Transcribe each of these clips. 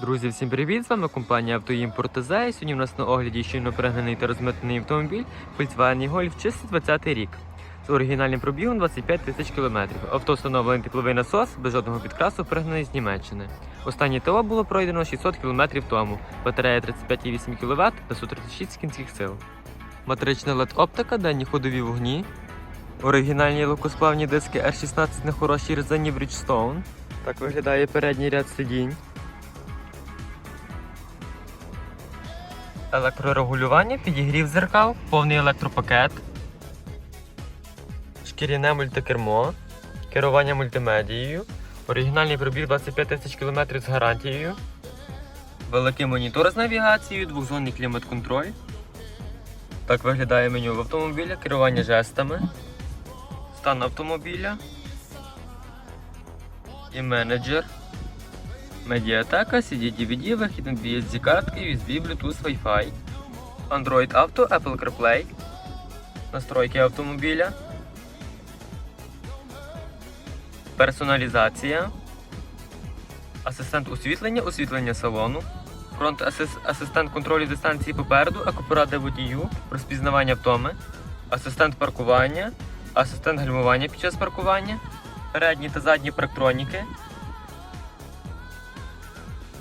Друзі, всім привіт! З вами компанія «Автоімпорт ТЗ». Сьогодні у нас на огляді щойно перегнаний та розмитнений автомобіль Volkswagen Golf чистий 20 рік. З оригінальним пробігом 25 тисяч кілометрів. Авто встановлений тепловий насос, без жодного підкрасу, пригнаний з Німеччини. Останнє ТО було пройдено 600 кілометрів тому. Батарея 35,8 кВт та 136 кінських сил. Матрична LED-оптика, денні ходові вогні. Оригінальні легкосплавні диски R16 на хорошій резині Bridgestone. Так виглядає передній ряд сидінь. Електрорегулювання, підігрів зеркал, повний електропакет, шкіряне мультикермо, керування мультимедією, оригінальний пробіг 25 тисяч км з гарантією, великий монітор з навігацією, двохзонний клімат-контроль. Так виглядає меню в автомобіля, керування жестами, стан автомобіля і менеджер. Медіатека, CD-DVD, вихід на USB картки, USB, Bluetooth, Wi-Fi, Android Auto, Apple CarPlay, настройки автомобіля, персоналізація, асистент освітлення, освітлення салону, фронт асистент контролю дистанції попереду, акупоради водію, розпізнавання втоми, асистент паркування, асистент гальмування під час паркування, передні та задні парктроніки,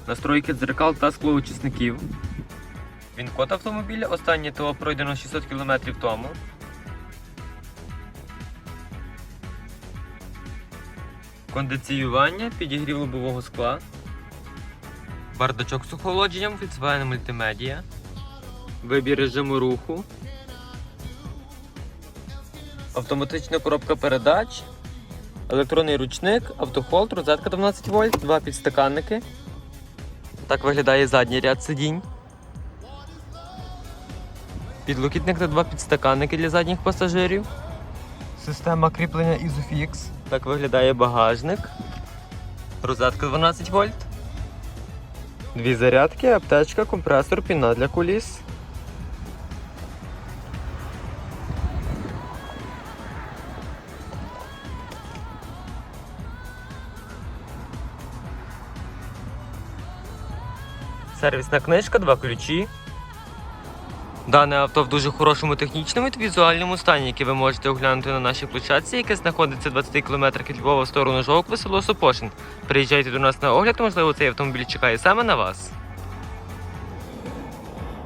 настройки дзеркал та склоочисників. Він код автомобіля, останнє ТО пройдено 600 км тому. Кондиціювання, підігрів лобового скла. Бардачок з охолодженням, Volkswagen мультимедіа. Вибір режиму руху. Автоматична коробка передач. Електронний ручник, автохолд, розетка 12 вольт, два підстаканники. Так виглядає задній ряд сидінь. Підлокітник та два підстаканники для задніх пасажирів. Система кріплення Isofix. Так виглядає багажник. Розетка 12 вольт. Дві зарядки, аптечка, компресор, піна для куліс. Сервісна книжка, два ключі. Дане авто в дуже хорошому технічному та візуальному стані, який ви можете оглянути на нашій площадці, яке знаходиться 20 км від Львова в сторону Жовкви, село Сопошин. Приїжджайте до нас на огляд, можливо, цей автомобіль чекає саме на вас.